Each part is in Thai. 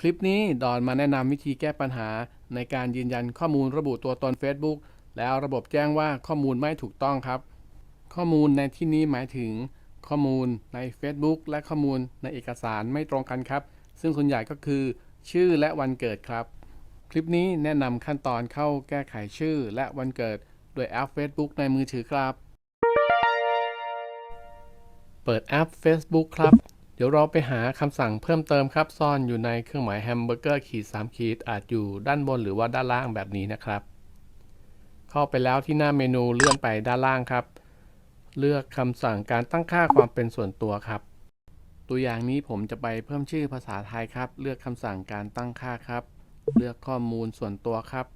คลิปนี้ดอนมาแนะนำวิธีแก้ปัญหา ในการยืนยันข้อมูลระบุตัวตน Facebook แล้วระบบแจ้งว่าข้อมูลไม่ถูกต้องครับ ข้อมูลในที่นี้หมายถึง ข้อมูลใน Facebook และข้อมูลในเอกสารไม่ตรงกันครับ ซึ่งส่วนใหญ่ก็คือ ชื่อและวันเกิดครับ คลิปนี้แนะนำขั้นตอนเข้าแก้ไขชื่อและวันเกิด โดยแอป Facebook ในมือถือครับ เปิดแอป Facebook ครับ เดี๋ยวเราไปหาคำสั่งเพิ่มเติมครับ ซ่อนอยู่ในเครื่องหมายแฮมเบอร์เกอร์ขีด3ขีดอาจอยู่ด้านบนหรือว่าด้านล่างแบบนี้นะครับ เข้าไปแล้วที่หน้าเมนูเลื่อนไปด้านล่างครับ เลือกคำสั่งการตั้งค่าความเป็นส่วนตัวครับ ตัวอย่างนี้ผมจะไปเพิ่มชื่อภาษาไทยครับ เลือกคำสั่งการตั้งค่าครับ เลือกข้อมูลส่วนตัวครับ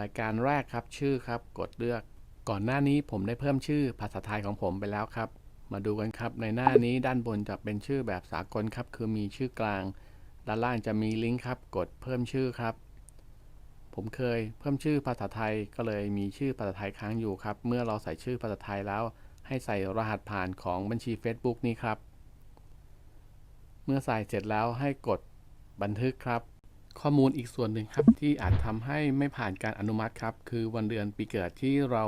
รายการแรกครับชื่อครับ กดเลือก ก่อนหน้านี้ผมได้เพิ่มชื่อภาษาไทยของผมไปแล้วครับ มาดูกันครับในหน้านี้ด้านบนจะเป็นชื่อแบบสากลครับ คือมีชื่อกลาง ด้านล่างจะมีลิงก์ครับ กดเพิ่มชื่อครับ ผมเคยเพิ่มชื่อภาษาไทยก็เลยมีชื่อภาษาไทยค้างอยู่ครับ เมื่อเราใส่ชื่อภาษาไทยแล้ว ให้ใส่รหัสผ่านของบัญชี Facebook นี้ครับ เมื่อใส่เสร็จแล้วให้กดบันทึกครับ ข้อมูลอีกส่วนหนึ่งครับที่อาจทำให้ไม่ผ่านการอนุมัติครับ คือวันเดือนปีเกิดที่เรา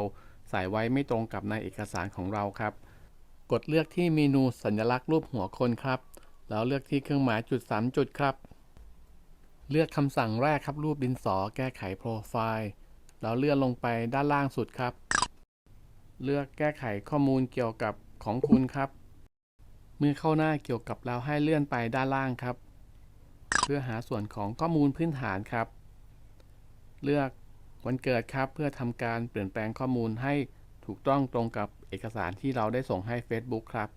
ใส่ไว้ไม่ตรงกับในเอกสารของเราครับ กดเลือกที่เมนูสัญลักษณ์รูปหัวคนครับ แล้วเลือกที่เครื่องหมายจุด 3 จุดครับ เลือกคำสั่งแรกครับรูปดินสอแก้ไขโปรไฟล์แล้วเลื่อนลงไปด้านล่างสุดครับ เลือกแก้ไขข้อมูลเกี่ยวกับของคุณครับ เมื่อเข้าหน้าเกี่ยวกับเราให้เลื่อนไปด้านล่างครับ เพื่อหาส่วนของข้อมูลพื้นฐานครับ เลือกวันเกิดครับ เพื่อทำการเปลี่ยนแปลงข้อมูลให้ ถูกต้องตรงกับเอกสารที่เราได้ส่งให้ Facebook ครับ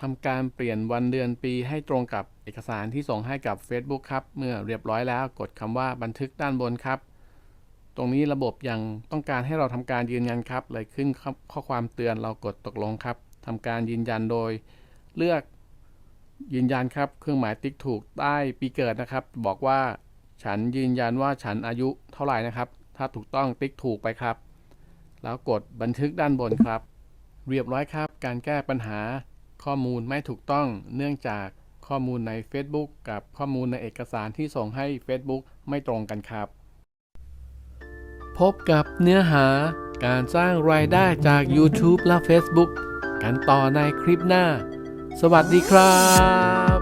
ทำการเปลี่ยนวันเดือนปีให้ตรงกับเอกสารที่ส่งให้กับ Facebook ครับ เมื่อเรียบร้อยแล้วกดคำว่าบันทึกด้านบนครับ ตรงนี้ระบบยังต้องการให้เราทำการยืนยันครับ เลยขึ้นข้อความเตือนเรากดตกลงครับทำการยืนยันโดย เลือกยืนยันครับ เครื่องหมายติ๊กถูกใต้ปีเกิดนะครับ บอกว่าฉันยืนยันว่าฉันอายุเท่าไหร่นะครับ ถ้าถูกต้องติ๊กถูกไปครับ แล้วกดบันทึกด้านบนครับ เรียบร้อยครับ การแก้ปัญหาข้อมูลไม่ถูกต้อง เนื่องจากข้อมูลใน Facebook กับข้อมูลในเอกสารที่ส่งให้ Facebook ไม่ตรงกันครับ พบกับเนื้อหาการสร้างรายได้จาก YouTube และ Facebook กันต่อในคลิปหน้า สวัสดีครับ